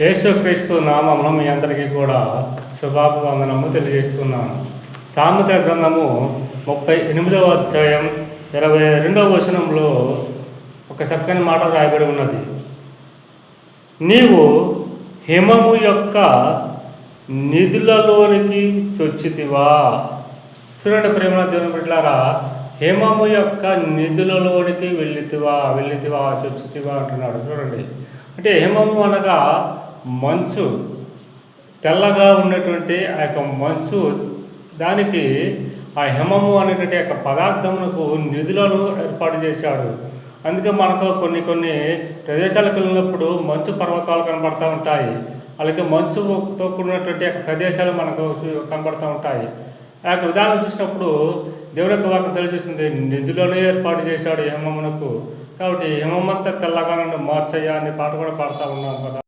యేసుక్రీస్తు నామమున మీ అందరికీ కూడా శుభాభివందనము తెలియజేస్తున్నాను. సామెత గ్రంథము ముప్పై ఎనిమిదవ అధ్యాయం ఇరవై రెండవ వచనంలో ఒక చక్కని మాట రాయబడి ఉన్నది. నీవు హిమము యొక్క నిధులలోనికి చొచ్చితివా? చూడండి ప్రేమ దేవుని బిడ్డలారా హేమము యొక్క నిధులలోనికి వెళ్ళితివా వెళ్ళితివా చొచ్చితివా అంటున్నాడు. చూడండి. అంటే హేమము అనగా మంచు తెల్లగా ఉన్నటువంటి ఆ యొక్క మంచు దానికి ఆ హిమము అనేటువంటి యొక్క పదార్థమునకు నిధులను ఏర్పాటు చేశాడు. అందుకే మనకు కొన్ని కొన్ని ప్రదేశాలకు వెళ్ళినప్పుడు మంచు పర్వతాలు కనబడుతూ ఉంటాయి. అలాగే మంచుతో కూడినటువంటి యొక్క ప్రదేశాలు మనకు కనబడుతూ ఉంటాయి. ఆ యొక్క విధానం చూసినప్పుడు దేవుని యొక్క వాక్యం తెలియజేసింది నిధులను ఏర్పాటు చేశాడు హిమమునకు. కాబట్టి హిమమంతా తెల్లగా నన్ను మార్చయ్యా అనే పాట కూడా పాడుతూ ఉన్నాం కదా.